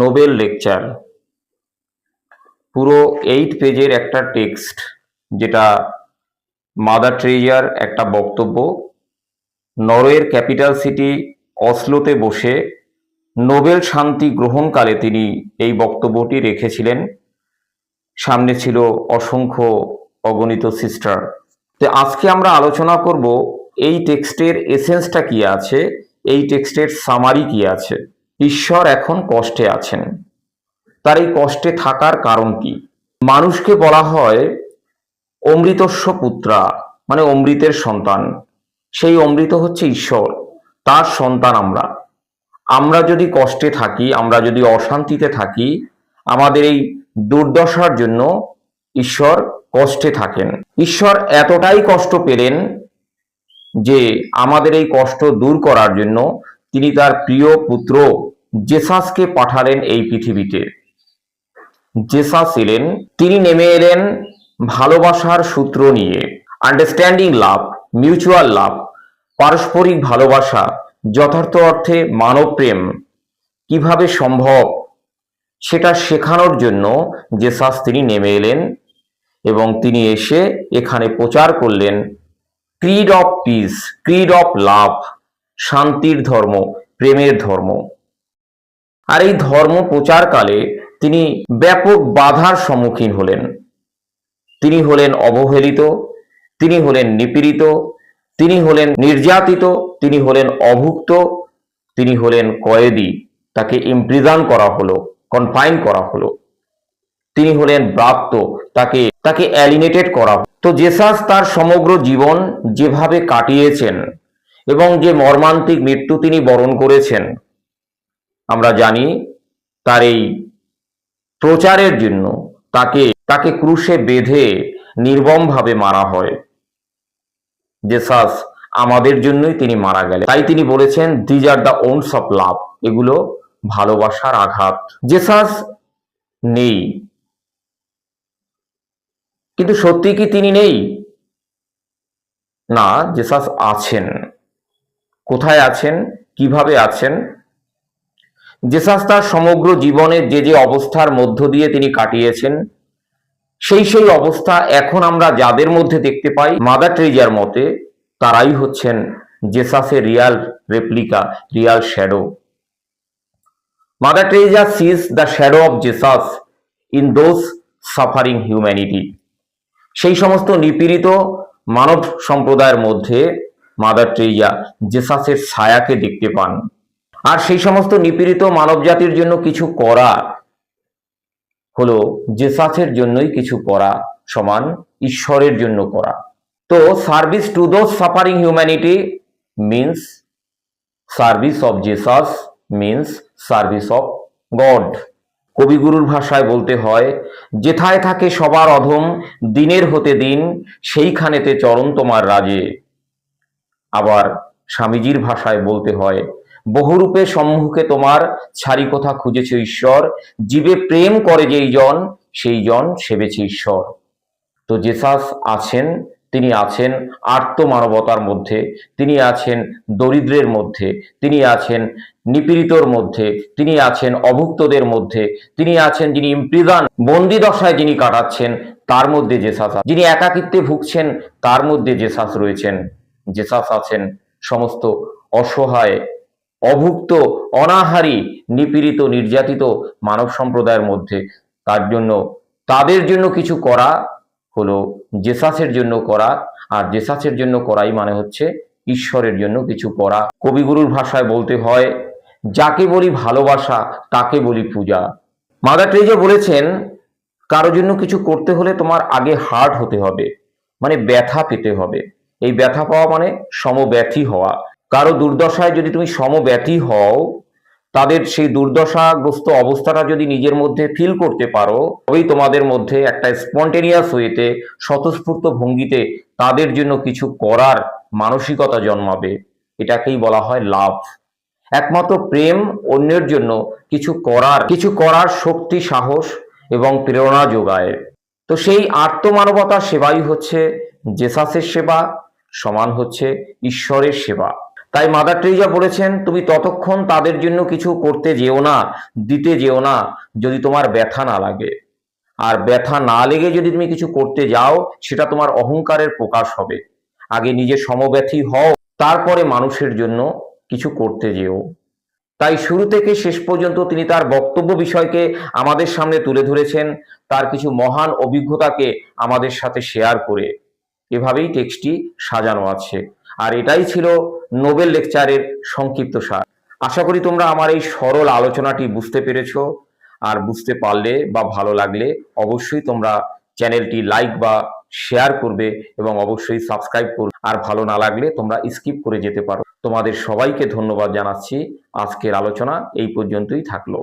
Nobel lecture. পুরো eight পেজের একটা টেক্সট যেটা মাদার ট্রেজার একটা বক্তব্য, নরওয়ের ক্যাপিটাল সিটি অসলোতে বসে নোবেল শান্তি গ্রহণকালে তিনি এই বক্তব্যটি রেখেছিলেন। সামনে ছিল অসংখ্য অগণিত সিস্টার তো আজকে আমরা আলোচনা করব এই টেক্সটের এসেন্সটা কি আছে, এই টেক্সটের সামারি কি আছে। ঈশ্বর এখন কষ্টে আছেন। তার এই কষ্টে থাকার কারণ কি? মানুষকে বলা হয় অমৃতস্ব পুত্রা মানে অমৃতের সন্তান। সেই অমৃত হচ্ছে ঈশ্বর, তার সন্তান আমরা। আমরা যদি কষ্টে থাকি, আমরা যদি অশান্তিতে থাকি, আমাদের এই দুর্দশার জন্য ঈশ্বর কষ্টে থাকেন। ঈশ্বর এতটাই কষ্ট পেলেন যে আমাদের এই কষ্ট দূর করার জন্য তিনি তার প্রিয় পুত্র জেসাসকে পাঠালেন এই পৃথিবীতে। জেসাস এলেন, তিনি নেমে এলেন ভালোবাসার সূত্র নিয়ে। আন্ডারস্ট্যান্ডিং লাভ মিউচুয়াল লাভ পারস্পরিক ভালোবাসা, যথার্থ অর্থে মানব প্রেম, কীভাবে সম্ভব সেটা শেখানোর জন্য জেসাস তিনি নেমে এলেন এবং তিনি এসে এখানে প্রচার করলেন creed of peace creed of love শান্তির ধর্ম, প্রেমের ধর্ম। আর এই ধর্ম প্রচারকালে তিনি ব্যাপক বাধার সম্মুখীন হলেন তিনি হলেন অবহেলিত, তিনি হলেন নিপীড়িত, তিনি হলেন নির্যাতিত, তিনি হলেন অভুক্ত, তিনি হলেন কয়েদি, তাকে ইমপ্রিজন করা হলো কনফাইন করা হলো তিনি হলেন ব্রাপ্ত তাকে তাকে অ্যালিনেটেড করা। তো জেসাস তার সমগ্র জীবন যেভাবে কাটিয়েছেন এবং যে মর্মান্তিক মৃত্যু তিনি বরণ করেছেন আমরা জানি তার এই প্রচারের জন্য তাকে তাকে ক্রুশে বেঁধে নির্মমভাবে মারা হয়। জেসাস আমাদের জন্যই তিনি মারা গেলেন। তাই তিনি বলেছেন these are the ones of love এগুলো ভালোবাসার আঘাত। জেসাস নেই। কিন্তু সত্যি কি তিনি নেই? না, জেসাস আছেন। কোথায় আছেন? কীভাবে আছেন? জেসাস তার সমগ্র জীবনে যে যে অবস্থার মধ্য দিয়ে তিনি কাটিয়েছেন, সেই সেই অবস্থা এখন আমরা যাদের মধ্যে দেখতে পাই, মাদার ট্রেজার মতে তারাই হচ্ছেন জেসাসের real replica, real shadow. Mother Teresa sees the shadow of Jesus in those suffering humanity. সেই সমস্ত নিপীড়িত মানব সম্প্রদায়ের মধ্যে মাদার ট্রেজা জেসাসের ছায়াকে দেখতে পান। আর সেই সমস্ত নিপীড়িত মানব জাতির জন্য কিছু করা হলো জেসাসের জন্যই কিছু করা, সমান ঈশ্বরের জন্য করা। তো service to those suffering humanity means service of Jesus means service of God. কবিগুরুর ভাষায় বলতে হয়, যেথায় থাকে সবার অধম, দিনের হতে দিন, সেইখানেতে চরণ তোমার রাজে। আবার স্বামীজির ভাষায় বলতে হয় বহুরূপে সম্মুখে তোমার ছাড়ি কথা খুঁজেছে ঈশ্বর। জীবে প্রেম করে যেই জন, সেই জন সেবেছে ঈশ্বর। তো জেসাস আছেন, তিনি আছেন আর্ত মানবতার মধ্যে, তিনি আছেন দরিদ্রের মধ্যে, তিনি আছেন নিপীড়িতর মধ্যে, তিনি আছেন অভুক্তদের মধ্যে, তিনি আছেন যিনি ইমপ্রিজন, বন্দি দশায় যিনি কাটাচ্ছেন, তার মধ্যে জেসাস যিনি একাকিত্বে ভুগছেন, তার মধ্যে জেসাস রয়েছেন। জেসাস আছেন সমস্ত অসহায় অভুক্ত, অনাহারী, নিপীড়িত, নির্যাতিত মানব সম্প্রদায়ের মধ্যে। তার জন্য, তাদের জন্য কিছু করা হলো জেসাসের জন্য করা, আর জেসাসের জন্য করাই মানে হচ্ছে ঈশ্বরের জন্য কিছু করা। কবিগুরুর ভাষায় বলতে হয়, যাকে বলি ভালোবাসা, তাকে বলি পূজা। মাদার ট্রেজা বলেছেন, কারও জন্য কিছু করতে হলে তোমার আগে হার্ট হতে হবে মানে ব্যথা পেতে হবে। এই ব্যথা পাওয়া মানে সমব্যথী হওয়া। কারও দুর্দশায় যদি তুমি সমব্যথী হও, তাদের সেই দুর্দশাগ্রস্ত অবস্থাটা যদি নিজের মধ্যে ফিল করতে পারো, তবেই তোমাদের মধ্যে একটা স্পন্টেনিয়াস হয়েতে, স্বতঃস্ফূর্ত ভঙ্গিতে তাদের জন্য কিছু করার মানসিকতা জন্মাবে। এটাকেই বলা হয় লাভ একমাত্র প্রেম অন্যের জন্য কিছু করার কিছু করার শক্তি, সাহস এবং প্রেরণা যোগায়। তো সেই আত্মমানবতার সেবাই হচ্ছে জেসাসের সেবা, সমান হচ্ছে ঈশ্বরের সেবা। তাই মাদার টেরিজা বলেছেন, তুমি ততক্ষণ তাদের জন্য কিছু করতে যেও না, দিতে যেও না, যদি তোমার ব্যথা না লাগে। আর ব্যথা না লেগে যদি তুমি কিছু করতে যাও, সেটা তোমার অহংকারের প্রকাশ হবে। আগে নিজে সমব্যথী হও, তারপরে মানুষের জন্য কিছু করতে যেও। তাই শুরু থেকে শেষ পর্যন্ত তিনি তার বক্তব্য বিষয়কে আমাদের সামনে তুলে ধরেছেন, তার কিছু মহান অভিজ্ঞতাকে আমাদের সাথে শেয়ার করে। এভাবেই টেক্সটটি সাজানো আছে। আর এটাই ছিল নোবেল লেকচারের সংক্ষিপ্ত সার। আশা করি তোমরা আমার এই সরল আলোচনাটি বুঝতে পেরেছ। আর বুঝতে পারলে বা ভালো লাগলে অবশ্যই তোমরা চ্যানেলটি লাইক বা শেয়ার করবে এবং অবশ্যই সাবস্ক্রাইব করবে। আর ভালো না লাগলে তোমরা স্কিপ করে যেতে পারো। তোমাদের সবাইকে ধন্যবাদ জানাচ্ছি। আজকের আলোচনা এই পর্যন্তই থাকল।